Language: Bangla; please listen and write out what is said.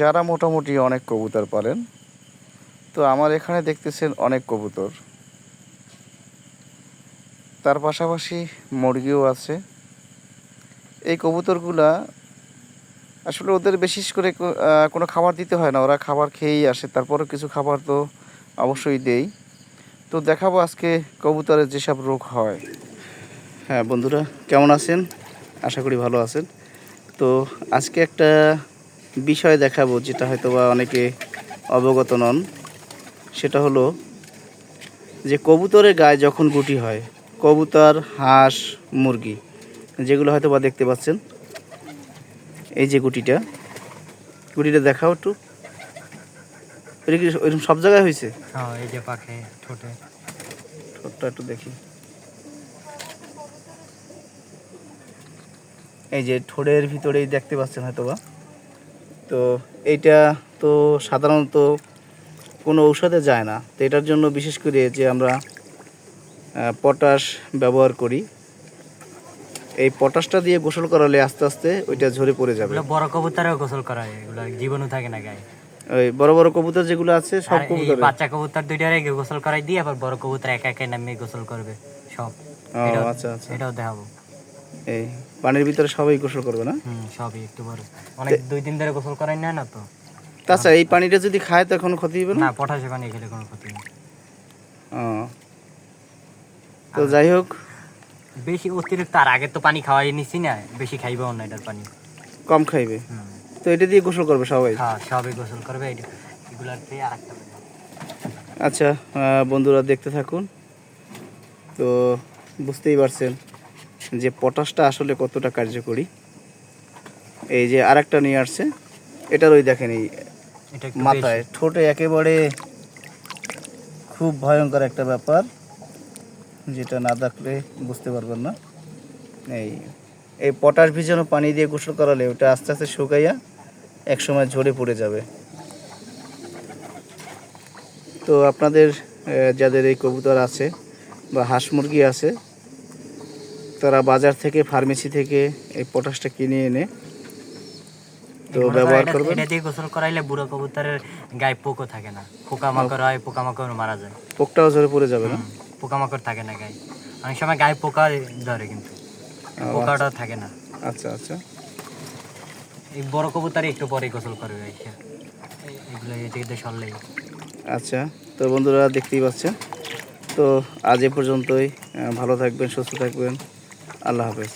যারা মোটামুটি অনেক কবুতর পালেন, তো আমার এখানে দেখতেছেন অনেক কবুতর। তার পাশাপাশি মুরগিও আছে। এই কবুতরগুলা আসলে ওদের বিশেষ করে কোনো খাবার দিতে হয় না, ওরা খাবার খেয়েই আসে, তারপরও কিছু খাবার তো অবশ্যই দেই। তো দেখাবো আজকে কবুতরের যেসব রোগ হয়। হ্যাঁ বন্ধুরা, কেমন আছেন? আশা করি ভালো আছেন। তো আজকে একটা বিষয় দেখাবো যেটা হয়তো বা অনেকে অবগত নন সেটা হলো যে কবুতরের গায়ে যখন গুটি হয় কবুতর হাঁস মুরগি যেগুলো হয়তো বা দেখতে পাচ্ছেন এই যে গুটিটা গুটিটা দেখাও একটু। এটা কি ওইরকম সব জায়গায় হয়েছে? হ্যাঁ এই যে পাখে ঠোঁটে। ঠোঁটটা একটু দেখি। এই যে ঠোঁটের ভিতরেই দেখতে পাচ্ছেন হয়তো বা তো এইটা তো সাধারণত কোনো ঔষধে যায় না। তো এটার জন্য বিশেষ করে যে আমরা পটাশ ব্যবহার করি এই পটাশটা দিয়ে গোসল করালে আস্তে আস্তে ওইটা ঝরে পড়ে যাবে। বড় কবুতরেও গোসল করা হয় এগুলো জীবাণু থাকে না গায়ে। ওই বড় বড় কবুতর যেগুলো আছে সব কবুতরে। বাচ্চা কবুতর দুইটারে গোসল করাই দিয়ে আবার বড় কবুতর একা একা নামিয়ে গোসল করবে সব। ও আচ্ছা আচ্ছা। এটাও দেখাবো। এই পানির ভিতরে সবাই গোসল করবে না? সবই একটু বড়। অনেক দুই দিন ধরে গোসল করাই না না তো। তাছাড়া এই পানিটা যদি খায় তো এখন ক্ষতি হবে না? না পটাশে পানি খেলে কোনো ক্ষতি নেই। তো যাই হোক। বেশি অতিরিক্ত আর আগে তো পানি খাওয়াই নিছি না বেশি খাইবেও না এটার পানি। কম খাইবে? তো এটা দিয়ে গোসল করবে সবাই? হ্যাঁ সবই গোসল করবে এটা এগুলার আর একটা আচ্ছা বন্ধুরা দেখতে থাকুন। তো বুঝতেই পারছেন। যে পটাশটা আসলে কতটা কার্যকরী। এই যে আরেকটা নিয়ে আসছে এটার ওই দেখেন এই মাথায়। ঠোঁটে একেবারে খুব ভয়ঙ্কর একটা ব্যাপার যেটা না দেখলে বুঝতে পারবেন না। এই এই পটাশ ভিজানো পানি দিয়ে গোসল করালে ওটা আস্তে আস্তে শুকাইয়া একসময় ঝরে পড়ে যাবে। তো আপনাদের যাদের এই কবুতর আছে বা হাঁস মুরগি আছে তারা বাজার থেকে ফার্মেসি থেকে এই পটাশটা কিনে এনে তো ব্যবহার করবেন। এটা দিয়ে গোসল করাইলে বুড়ো কবুতরের গায়ে পোকও থাকে না। পোকামাকড় হয় পোকামাকড় মারা যায়। পোকটাও ঝরে পড়ে যাবে না? পোকামাকড় থাকে না গায়ে। অনেক সময় গায়ে পোকা ধরে কিন্তু। পোকাটা থাকে না। আচ্ছা আচ্ছা। এই বড় কবুতরে একটু পরে গোসল করবে এগুলো এই থেকে সরলেই। আচ্ছা তো বন্ধুরা দেখতেই পাচ্ছেন। তো আজ এ পর্যন্তই। ভালো থাকবেন সুস্থ থাকবেন। আল্লাহ হাফেজ।